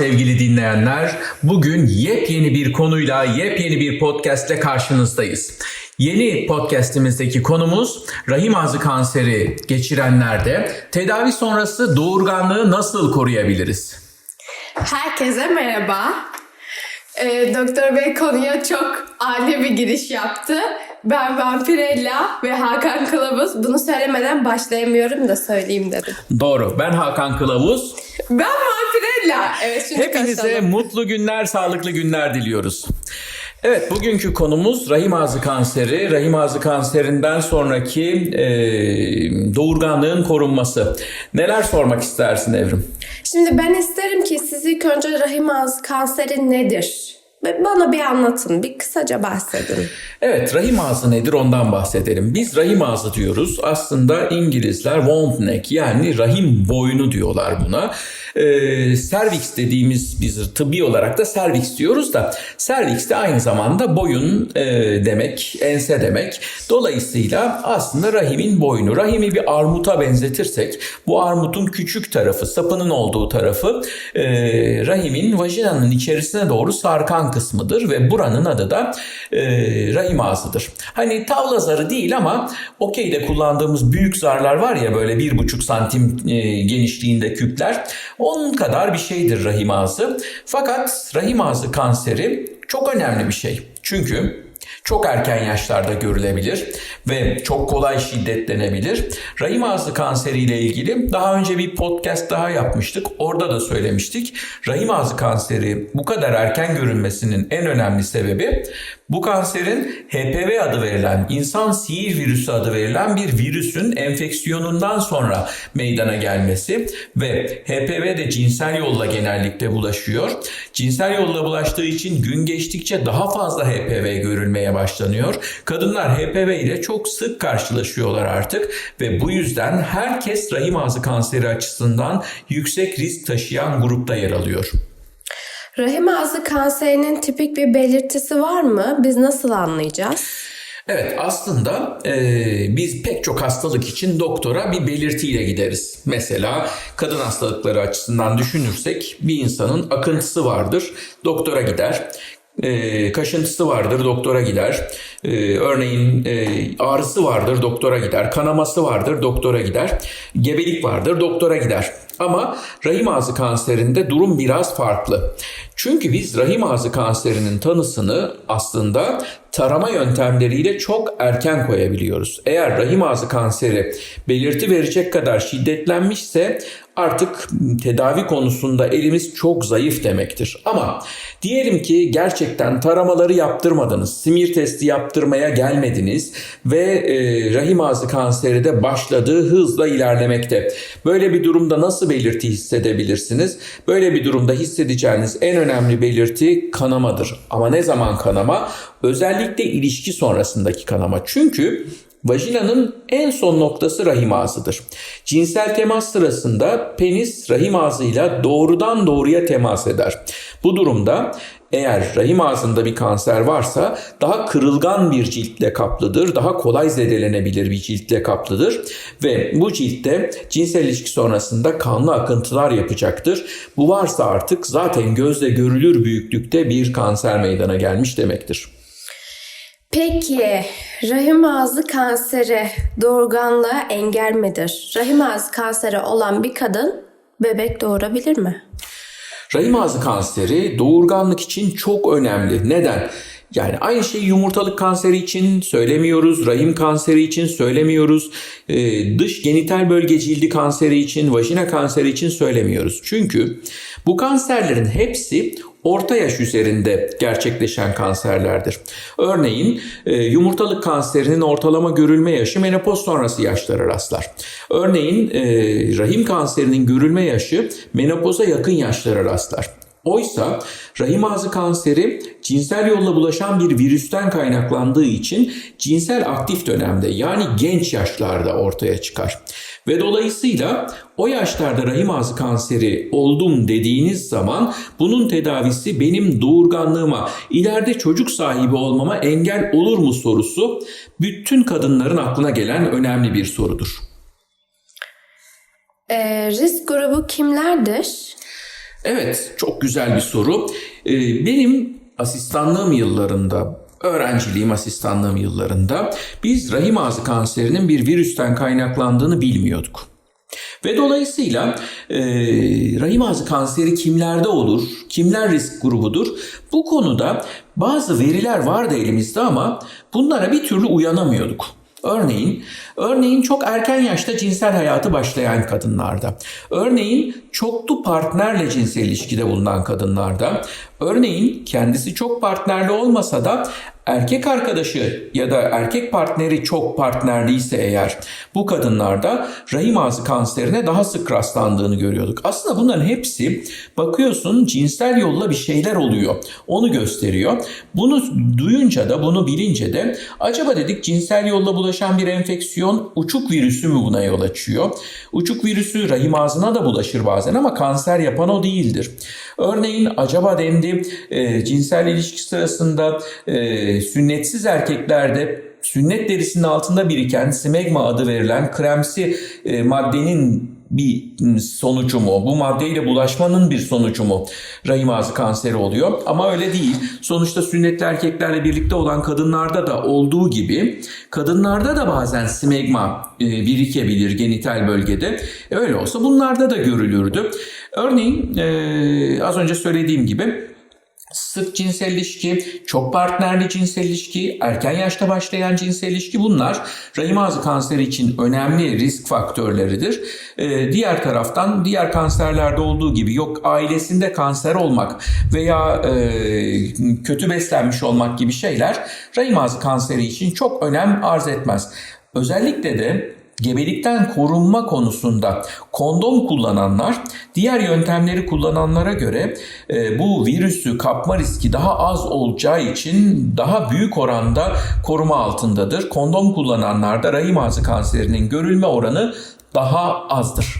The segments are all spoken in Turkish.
sevgili dinleyenler. Bugün yepyeni bir konuyla, yepyeni bir podcastle karşınızdayız. Yeni podcastimizdeki konumuz rahim ağzı kanseri geçirenlerde tedavi sonrası doğurganlığı nasıl koruyabiliriz? Herkese merhaba. Ee, Doktor Bey konuya çok ani bir giriş yaptı. Ben Vampirella ve Hakan Kılavuz. Bunu söylemeden başlayamıyorum da söyleyeyim dedim. Doğru. Ben Hakan Kılavuz. Ben Vampirella. Evet şimdi Hepinize kaçalım. mutlu günler, sağlıklı günler diliyoruz. Evet, bugünkü konumuz rahim ağzı kanseri. Rahim ağzı kanserinden sonraki e, doğurganlığın korunması. Neler sormak istersin Evrim? Şimdi ben isterim ki siz ilk önce rahim ağzı kanseri nedir? Bana bir anlatın, bir kısaca bahsedin. Evet, rahim ağzı nedir ondan bahsedelim. Biz rahim ağzı diyoruz. Aslında İngilizler womb neck yani rahim boynu diyorlar buna. Ee, cervix dediğimiz biz tıbbi olarak da cervix diyoruz da cervix de aynı zamanda boyun e, demek, ense demek. Dolayısıyla aslında rahimin boynu. Rahimi bir armuta benzetirsek bu armutun küçük tarafı, sapının olduğu tarafı e, rahimin vajinanın içerisine doğru sarkan kısmıdır ve buranın adı da e, rahim ağzıdır. Hani tavla zarı değil ama okeyde kullandığımız büyük zarlar var ya böyle bir buçuk santim e, genişliğinde küpler. Onun kadar bir şeydir rahim ağzı. Fakat rahim ağzı kanseri çok önemli bir şey. Çünkü çok erken yaşlarda görülebilir ve çok kolay şiddetlenebilir. Rahim ağzı kanseri ile ilgili daha önce bir podcast daha yapmıştık. Orada da söylemiştik. Rahim ağzı kanseri bu kadar erken görünmesinin en önemli sebebi bu kanserin HPV adı verilen, insan sihir virüsü adı verilen bir virüsün enfeksiyonundan sonra meydana gelmesi ve HPV de cinsel yolla genellikle bulaşıyor. Cinsel yolla bulaştığı için gün geçtikçe daha fazla HPV görülmeye başlanıyor. Kadınlar HPV ile çok sık karşılaşıyorlar artık ve bu yüzden herkes rahim ağzı kanseri açısından yüksek risk taşıyan grupta yer alıyor. Rahim ağzı kanserinin tipik bir belirtisi var mı? Biz nasıl anlayacağız? Evet aslında e, biz pek çok hastalık için doktora bir belirtiyle gideriz. Mesela kadın hastalıkları açısından düşünürsek bir insanın akıntısı vardır, doktora gider. E, kaşıntısı vardır, doktora gider. E, örneğin e, ağrısı vardır, doktora gider. Kanaması vardır, doktora gider. Gebelik vardır, doktora gider. Ama rahim ağzı kanserinde durum biraz farklı. Çünkü biz rahim ağzı kanserinin tanısını aslında tarama yöntemleriyle çok erken koyabiliyoruz. Eğer rahim ağzı kanseri belirti verecek kadar şiddetlenmişse artık tedavi konusunda elimiz çok zayıf demektir. Ama diyelim ki gerçekten taramaları yaptırmadınız, simir testi yaptırmaya gelmediniz ve e, rahim ağzı kanseri de başladığı hızla ilerlemekte. Böyle bir durumda nasıl belirti hissedebilirsiniz? Böyle bir durumda hissedeceğiniz en önemli belirti kanamadır. Ama ne zaman kanama? Özellikle ilişki sonrasındaki kanama. Çünkü Vajinanın en son noktası rahim ağzıdır. Cinsel temas sırasında penis rahim ağzıyla doğrudan doğruya temas eder. Bu durumda eğer rahim ağzında bir kanser varsa daha kırılgan bir ciltle kaplıdır, daha kolay zedelenebilir bir ciltle kaplıdır ve bu ciltte cinsel ilişki sonrasında kanlı akıntılar yapacaktır. Bu varsa artık zaten gözle görülür büyüklükte bir kanser meydana gelmiş demektir. Peki rahim ağzı kanseri doğurganlığa engel midir? Rahim ağzı kanseri olan bir kadın bebek doğurabilir mi? Rahim ağzı kanseri doğurganlık için çok önemli. Neden? Yani aynı şeyi yumurtalık kanseri için söylemiyoruz, rahim kanseri için söylemiyoruz, ee, dış genital bölge cildi kanseri için, vajina kanseri için söylemiyoruz. Çünkü bu kanserlerin hepsi orta yaş üzerinde gerçekleşen kanserlerdir. Örneğin e, yumurtalık kanserinin ortalama görülme yaşı menopoz sonrası yaşlara rastlar. Örneğin e, rahim kanserinin görülme yaşı menopoza yakın yaşlara rastlar. Oysa rahim ağzı kanseri cinsel yolla bulaşan bir virüsten kaynaklandığı için cinsel aktif dönemde yani genç yaşlarda ortaya çıkar. Ve dolayısıyla o yaşlarda rahim ağzı kanseri oldum dediğiniz zaman bunun tedavisi benim doğurganlığıma, ileride çocuk sahibi olmama engel olur mu sorusu bütün kadınların aklına gelen önemli bir sorudur. Ee, risk grubu kimlerdir? Evet, çok güzel bir soru. Ee, Benim asistanlığım yıllarında, öğrenciliğim asistanlığım yıllarında biz rahim ağzı kanserinin bir virüsten kaynaklandığını bilmiyorduk. Ve dolayısıyla e, rahim ağzı kanseri kimlerde olur, kimler risk grubudur? Bu konuda bazı veriler vardı elimizde ama bunlara bir türlü uyanamıyorduk. Örneğin, örneğin çok erken yaşta cinsel hayatı başlayan kadınlarda, örneğin çoklu partnerle cinsel ilişkide bulunan kadınlarda, örneğin kendisi çok partnerli olmasa da erkek arkadaşı ya da erkek partneri çok partnerliyse eğer bu kadınlarda rahim ağzı kanserine daha sık rastlandığını görüyorduk. Aslında bunların hepsi bakıyorsun cinsel yolla bir şeyler oluyor. Onu gösteriyor. Bunu duyunca da bunu bilince de acaba dedik cinsel yolla bulaşan bir enfeksiyon uçuk virüsü mü buna yol açıyor? Uçuk virüsü rahim ağzına da bulaşır bazen ama kanser yapan o değildir. Örneğin acaba dendi e, cinsel ilişki sırasında e, sünnetsiz erkeklerde sünnet derisinin altında biriken smegma adı verilen kremsi e, maddenin bir sonucu mu? Bu maddeyle bulaşmanın bir sonucu mu? Rahim ağzı kanseri oluyor. Ama öyle değil. Sonuçta sünnetli erkeklerle birlikte olan kadınlarda da olduğu gibi kadınlarda da bazen smegma e, birikebilir genital bölgede. E, öyle olsa bunlarda da görülürdü. Örneğin e, az önce söylediğim gibi Sık cinsel ilişki, çok partnerli cinsel ilişki, erken yaşta başlayan cinsel ilişki bunlar rahim ağzı kanseri için önemli risk faktörleridir. Ee, diğer taraftan diğer kanserlerde olduğu gibi yok ailesinde kanser olmak veya e, kötü beslenmiş olmak gibi şeyler rahim ağzı kanseri için çok önem arz etmez. Özellikle de gebelikten korunma konusunda kondom kullananlar diğer yöntemleri kullananlara göre e, bu virüsü kapma riski daha az olacağı için daha büyük oranda koruma altındadır. Kondom kullananlarda rahim ağzı kanserinin görülme oranı daha azdır.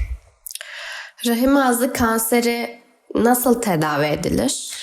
Rahim ağzı kanseri nasıl tedavi edilir?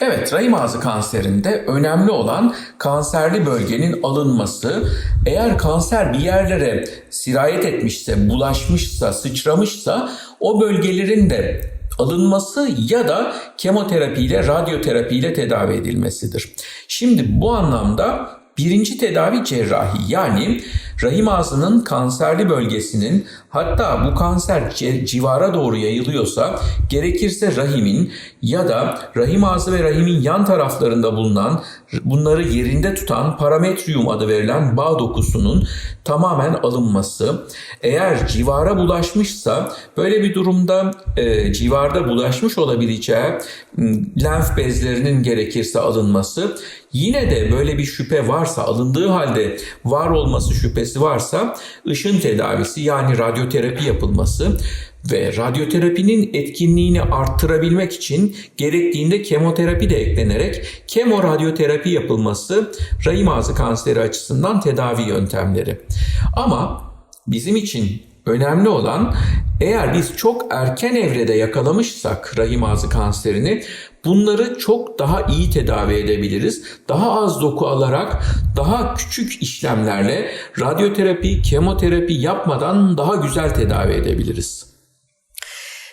Evet, rahim ağzı kanserinde önemli olan kanserli bölgenin alınması. Eğer kanser bir yerlere sirayet etmişse, bulaşmışsa, sıçramışsa o bölgelerin de alınması ya da kemoterapiyle, radyoterapiyle tedavi edilmesidir. Şimdi bu anlamda birinci tedavi cerrahi yani rahim ağzının kanserli bölgesinin hatta bu kanser civara doğru yayılıyorsa gerekirse rahimin ya da rahim ağzı ve rahimin yan taraflarında bulunan bunları yerinde tutan parametrium adı verilen bağ dokusunun tamamen alınması. Eğer civara bulaşmışsa böyle bir durumda e, civarda bulaşmış olabileceği lenf bezlerinin gerekirse alınması. Yine de böyle bir şüphe varsa alındığı halde var olması şüphesi varsa ışın tedavisi yani radyoterapi yapılması ve radyoterapinin etkinliğini arttırabilmek için gerektiğinde kemoterapi de eklenerek kemoradyoterapi yapılması rahim ağzı kanseri açısından tedavi yöntemleri. Ama bizim için önemli olan eğer biz çok erken evrede yakalamışsak rahim ağzı kanserini bunları çok daha iyi tedavi edebiliriz. Daha az doku alarak daha küçük işlemlerle radyoterapi, kemoterapi yapmadan daha güzel tedavi edebiliriz.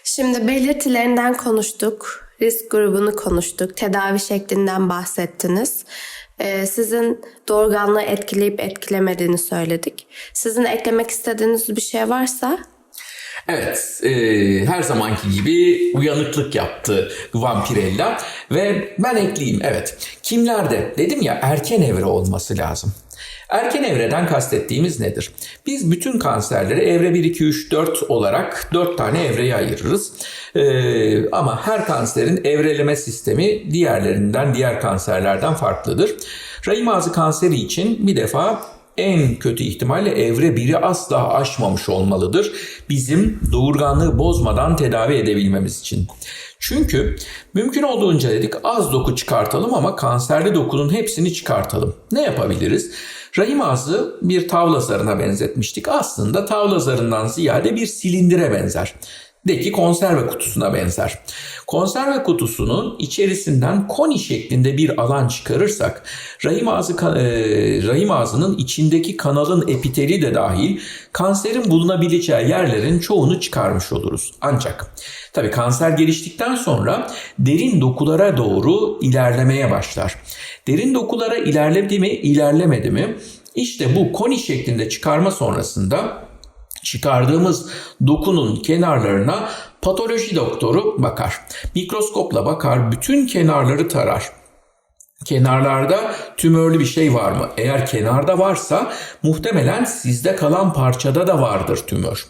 Şimdi belirtilerinden konuştuk, risk grubunu konuştuk, tedavi şeklinden bahsettiniz. Ee, sizin doğurganlığı etkileyip etkilemediğini söyledik. Sizin eklemek istediğiniz bir şey varsa Evet, e, her zamanki gibi uyanıklık yaptı Vampirella ve ben ekleyeyim evet. Kimlerde? Dedim ya erken evre olması lazım. Erken evreden kastettiğimiz nedir? Biz bütün kanserleri evre 1, 2, 3, 4 olarak 4 tane evreye ayırırız. Ee, ama her kanserin evreleme sistemi diğerlerinden, diğer kanserlerden farklıdır. Rahim ağzı kanseri için bir defa en kötü ihtimalle evre 1'i asla aşmamış olmalıdır. Bizim doğurganlığı bozmadan tedavi edebilmemiz için. Çünkü mümkün olduğunca dedik az doku çıkartalım ama kanserli dokunun hepsini çıkartalım. Ne yapabiliriz? Rahim ağzı bir tavla zarına benzetmiştik. Aslında tavla zarından ziyade bir silindire benzer. Deki konserve kutusuna benzer. Konserve kutusunun içerisinden koni şeklinde bir alan çıkarırsak rahim ağzı e, rahim ağzının içindeki kanalın epiteli de dahil kanserin bulunabileceği yerlerin çoğunu çıkarmış oluruz. Ancak tabii kanser geliştikten sonra derin dokulara doğru ilerlemeye başlar. Derin dokulara ilerledi mi, ilerlemedi mi? İşte bu koni şeklinde çıkarma sonrasında çıkardığımız dokunun kenarlarına patoloji doktoru bakar. Mikroskopla bakar, bütün kenarları tarar. Kenarlarda tümörlü bir şey var mı? Eğer kenarda varsa muhtemelen sizde kalan parçada da vardır tümör.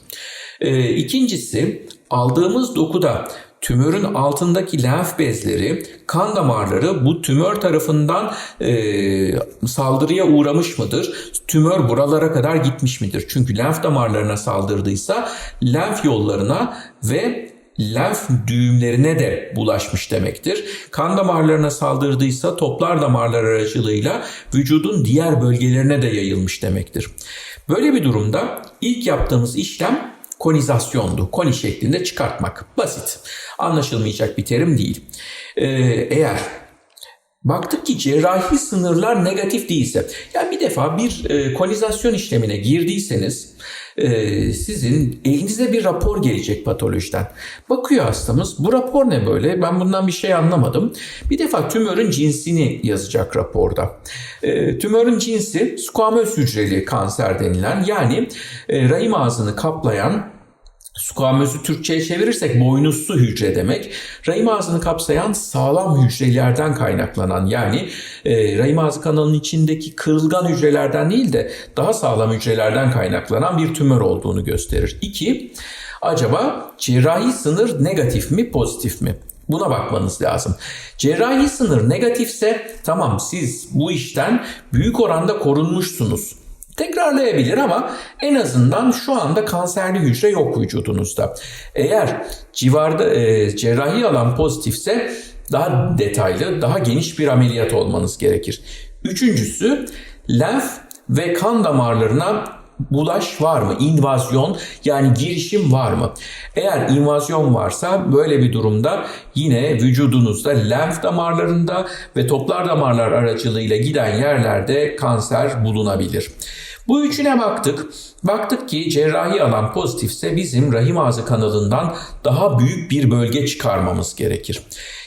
Ee, ikincisi aldığımız dokuda tümörün altındaki lenf bezleri, kan damarları bu tümör tarafından e, saldırıya uğramış mıdır? Tümör buralara kadar gitmiş midir? Çünkü lenf damarlarına saldırdıysa lenf yollarına ve lenf düğümlerine de bulaşmış demektir. Kan damarlarına saldırdıysa toplar damarlar aracılığıyla vücudun diğer bölgelerine de yayılmış demektir. Böyle bir durumda ilk yaptığımız işlem konizasyondu. Koni şeklinde çıkartmak. Basit. Anlaşılmayacak bir terim değil. Ee, eğer Baktık ki cerrahi sınırlar negatif değilse, yani bir defa bir e, konizasyon işlemine girdiyseniz e, sizin elinize bir rapor gelecek patolojiden. Bakıyor hastamız, bu rapor ne böyle? Ben bundan bir şey anlamadım. Bir defa tümörün cinsini yazacak raporda. E, tümörün cinsi squamöz hücreli kanser denilen yani e, rahim ağzını kaplayan Squamözü Türkçe'ye çevirirsek boynuzlu hücre demek. Rahim ağzını kapsayan sağlam hücrelerden kaynaklanan yani e, rahim ağzı kanalının içindeki kırılgan hücrelerden değil de daha sağlam hücrelerden kaynaklanan bir tümör olduğunu gösterir. İki, acaba cerrahi sınır negatif mi pozitif mi? Buna bakmanız lazım. Cerrahi sınır negatifse tamam siz bu işten büyük oranda korunmuşsunuz. Tekrarlayabilir ama en azından şu anda kanserli hücre yok vücudunuzda. Eğer civarda e, cerrahi alan pozitifse daha detaylı, daha geniş bir ameliyat olmanız gerekir. Üçüncüsü lenf ve kan damarlarına bulaş var mı? İnvazyon yani girişim var mı? Eğer invazyon varsa böyle bir durumda yine vücudunuzda lenf damarlarında ve toplar damarlar aracılığıyla giden yerlerde kanser bulunabilir. Bu üçüne baktık. Baktık ki cerrahi alan pozitifse bizim rahim ağzı kanalından daha büyük bir bölge çıkarmamız gerekir.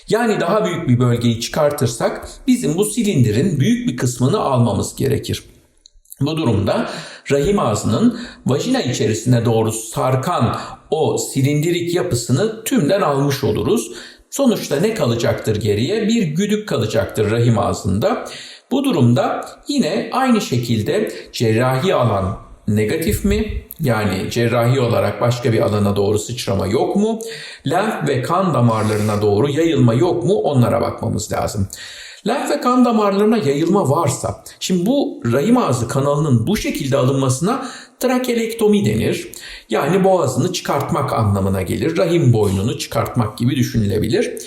Yani daha büyük bir bölgeyi çıkartırsak bizim bu silindirin büyük bir kısmını almamız gerekir. Bu durumda rahim ağzının vajina içerisine doğru sarkan o silindirik yapısını tümden almış oluruz. Sonuçta ne kalacaktır geriye? Bir güdük kalacaktır rahim ağzında. Bu durumda yine aynı şekilde cerrahi alan negatif mi? Yani cerrahi olarak başka bir alana doğru sıçrama yok mu? Lenf ve kan damarlarına doğru yayılma yok mu? Onlara bakmamız lazım. Lenf ve kan damarlarına yayılma varsa, şimdi bu rahim ağzı kanalının bu şekilde alınmasına trakelektomi denir. Yani boğazını çıkartmak anlamına gelir. Rahim boynunu çıkartmak gibi düşünülebilir.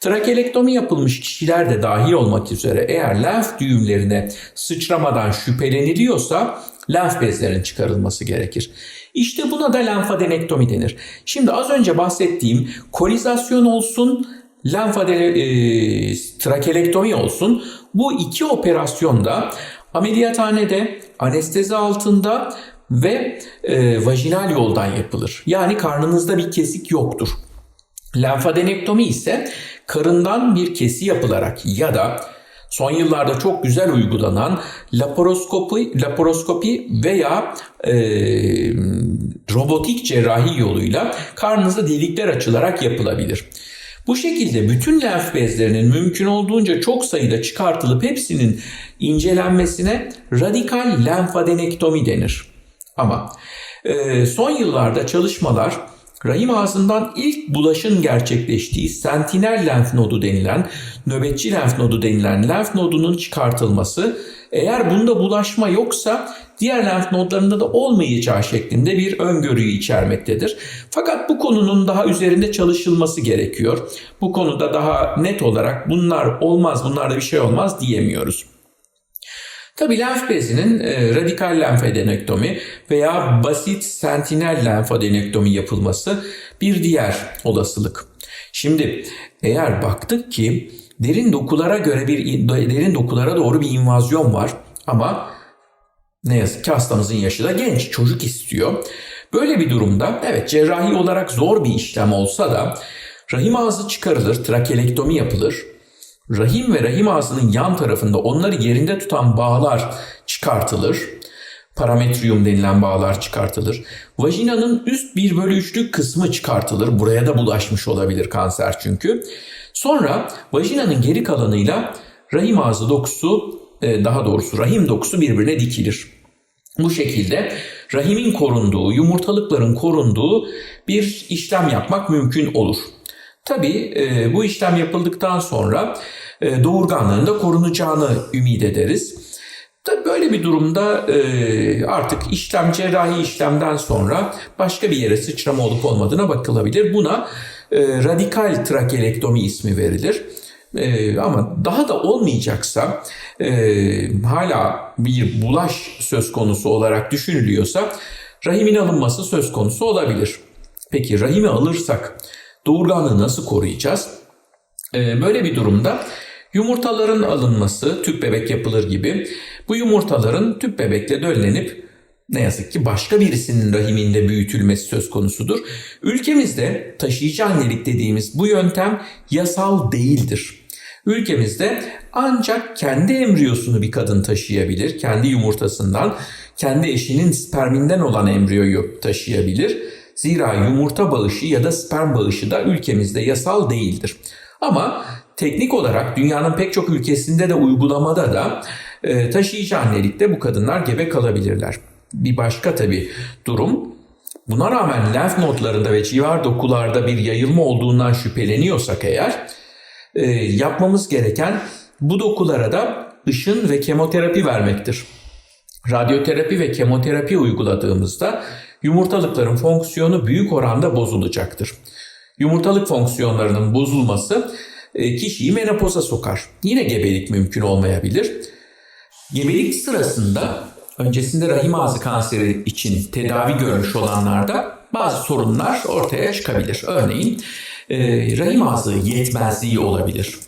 Trakelektomi yapılmış kişiler de dahil olmak üzere eğer lenf düğümlerine sıçramadan şüpheleniliyorsa lenf bezlerinin çıkarılması gerekir. İşte buna da lenfadenektomi denir. Şimdi az önce bahsettiğim konizasyon olsun, lenfadene, e, trakelektomi olsun bu iki operasyonda ameliyathanede anestezi altında ve e, vajinal yoldan yapılır. Yani karnınızda bir kesik yoktur. Lenfadenektomi ise karından bir kesi yapılarak ya da son yıllarda çok güzel uygulanan laparoskopi, laparoskopi veya e, robotik cerrahi yoluyla karnınızda delikler açılarak yapılabilir. Bu şekilde bütün lenf bezlerinin mümkün olduğunca çok sayıda çıkartılıp hepsinin incelenmesine radikal lenfadenektomi denir. Ama e, son yıllarda çalışmalar rahim ağzından ilk bulaşın gerçekleştiği sentinel lenf nodu denilen, nöbetçi lenf nodu denilen lenf nodunun çıkartılması eğer bunda bulaşma yoksa diğer lenf nodlarında da olmayacağı şeklinde bir öngörüyü içermektedir. Fakat bu konunun daha üzerinde çalışılması gerekiyor. Bu konuda daha net olarak bunlar olmaz, bunlarda bir şey olmaz diyemiyoruz. Tabii lenf bezinin e, radikal lenfadenektomi veya basit sentinel lenfadenektomi yapılması bir diğer olasılık. Şimdi eğer baktık ki derin dokulara göre bir derin dokulara doğru bir invazyon var ama ne yazık ki hastamızın yaşı da genç, çocuk istiyor. Böyle bir durumda evet cerrahi olarak zor bir işlem olsa da rahim ağzı çıkarılır, trakelektomi yapılır. Rahim ve rahim ağzının yan tarafında onları yerinde tutan bağlar çıkartılır. Parametrium denilen bağlar çıkartılır. Vajinanın üst 1 bölü 3'lük kısmı çıkartılır. Buraya da bulaşmış olabilir kanser çünkü. Sonra vajinanın geri kalanıyla rahim ağzı dokusu e, daha doğrusu rahim dokusu birbirine dikilir. Bu şekilde rahimin korunduğu, yumurtalıkların korunduğu bir işlem yapmak mümkün olur. Tabii e, bu işlem yapıldıktan sonra e, doğurganlığın da korunacağını ümit ederiz. Tabii böyle bir durumda e, artık işlem cerrahi işlemden sonra başka bir yere sıçrama olup olmadığına bakılabilir. Buna e, radikal trakelektomi ismi verilir. Ee, ama daha da olmayacaksa e, hala bir bulaş söz konusu olarak düşünülüyorsa rahimin alınması söz konusu olabilir. Peki rahimi alırsak doğurganlığı nasıl koruyacağız? Ee, böyle bir durumda yumurtaların alınması tüp bebek yapılır gibi bu yumurtaların tüp bebekle döllenip ne yazık ki başka birisinin rahiminde büyütülmesi söz konusudur. Ülkemizde taşıyıcı annelik dediğimiz bu yöntem yasal değildir. Ülkemizde ancak kendi embriyosunu bir kadın taşıyabilir. Kendi yumurtasından, kendi eşinin sperminden olan embriyoyu taşıyabilir. Zira yumurta bağışı ya da sperm bağışı da ülkemizde yasal değildir. Ama teknik olarak dünyanın pek çok ülkesinde de uygulamada da e, taşıyıcı annelikte bu kadınlar gebe kalabilirler. Bir başka tabi durum buna rağmen lenf nodlarında ve civar dokularda bir yayılma olduğundan şüpheleniyorsak eğer e, yapmamız gereken bu dokulara da ışın ve kemoterapi vermektir. Radyoterapi ve kemoterapi uyguladığımızda yumurtalıkların fonksiyonu büyük oranda bozulacaktır. Yumurtalık fonksiyonlarının bozulması e, kişiyi menopoza sokar. Yine gebelik mümkün olmayabilir. Gebelik sırasında öncesinde rahim ağzı kanseri için tedavi görmüş olanlarda bazı sorunlar ortaya çıkabilir. Örneğin e, rahim ağzı yetmezliği olabilir.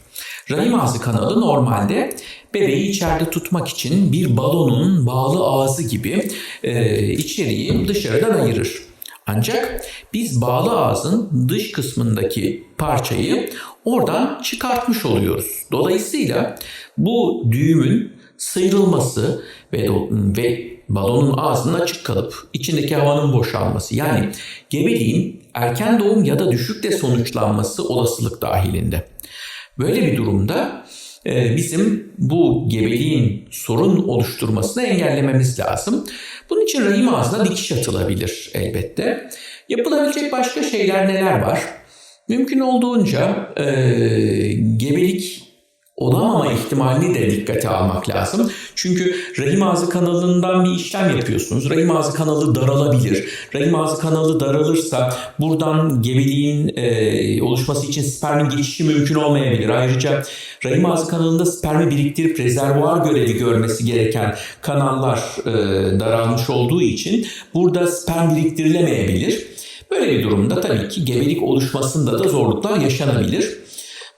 Rahim ağzı kanalı normalde bebeği içeride tutmak için bir balonun bağlı ağzı gibi e, içeriği dışarıdan ayırır. Ancak biz bağlı ağzın dış kısmındaki parçayı oradan çıkartmış oluyoruz. Dolayısıyla bu düğümün sıyrılması ve, ve balonun ağzının açık kalıp içindeki havanın boşalması yani gebeliğin erken doğum ya da düşükle sonuçlanması olasılık dahilinde. Böyle bir durumda bizim bu gebeliğin sorun oluşturmasını engellememiz lazım. Bunun için rahim ağzına dikiş atılabilir elbette. Yapılabilecek başka şeyler neler var? Mümkün olduğunca e, gebelik olamama ihtimalini de dikkate almak lazım. Çünkü rahim ağzı kanalından bir işlem yapıyorsunuz. Rahim ağzı kanalı daralabilir. Rahim ağzı kanalı daralırsa buradan gebeliğin e, oluşması için spermin geçişi mümkün olmayabilir. Ayrıca rahim ağzı kanalında spermi biriktirip rezervuar görevi görmesi gereken kanallar e, daralmış olduğu için burada sperm biriktirilemeyebilir. Böyle bir durumda tabii ki gebelik oluşmasında da zorluklar yaşanabilir.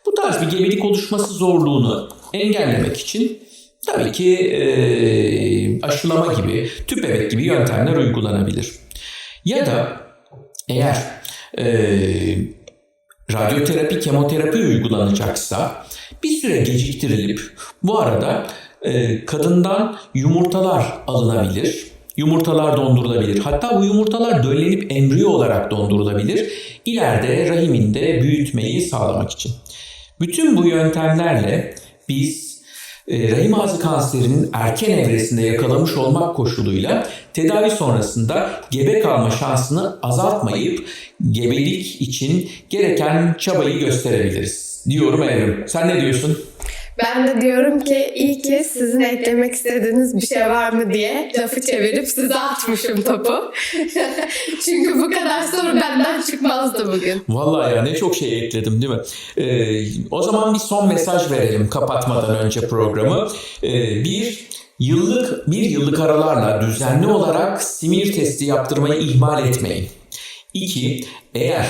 Bu tarz bir gebelik oluşması zorluğunu engellemek için tabii ki e, aşılama gibi, tüp bebek gibi yöntemler uygulanabilir. Ya da eğer e, radyoterapi, kemoterapi uygulanacaksa bir süre geciktirilip bu arada e, kadından yumurtalar alınabilir. Yumurtalar dondurulabilir. Hatta bu yumurtalar döllenip embriyo olarak dondurulabilir. İleride rahiminde büyütmeyi sağlamak için. Bütün bu yöntemlerle biz e, rahim ağzı kanserinin erken evresinde yakalamış olmak koşuluyla tedavi sonrasında gebe kalma şansını azaltmayıp gebelik için gereken çabayı gösterebiliriz. Diyorum Evrim. Sen ne diyorsun? Ben de diyorum ki iyi ki sizin eklemek istediğiniz bir şey var mı diye lafı çevirip size atmışım topu. Çünkü bu kadar soru benden çıkmazdı bugün. Vallahi ya ne çok şey ekledim değil mi? Ee, o zaman bir son mesaj verelim kapatmadan önce programı. Ee, bir, Yıllık bir yıllık aralarla düzenli olarak simir testi yaptırmayı ihmal etmeyin. 2. Eğer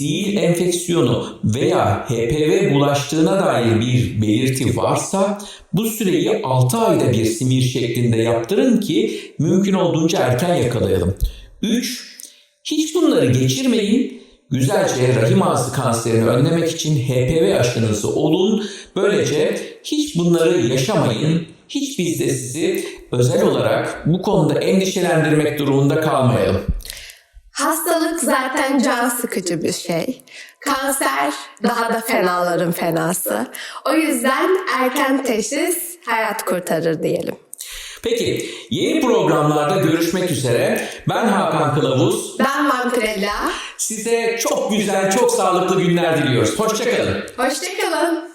sihir enfeksiyonu veya HPV bulaştığına dair bir belirti varsa bu süreyi 6 ayda bir simir şeklinde yaptırın ki mümkün olduğunca erken yakalayalım. 3. Hiç bunları geçirmeyin. Güzelce rahim ağzı kanserini önlemek için HPV aşınızı olun. Böylece hiç bunları yaşamayın. Hiç biz de sizi özel olarak bu konuda endişelendirmek durumunda kalmayalım. Hastalık zaten can sıkıcı bir şey. Kanser daha da fenaların fenası. O yüzden erken teşhis hayat kurtarır diyelim. Peki yeni programlarda görüşmek üzere. Ben Hakan Kılavuz. Ben Vampirella. Size çok güzel, çok sağlıklı günler diliyoruz. Hoşçakalın. Hoşçakalın.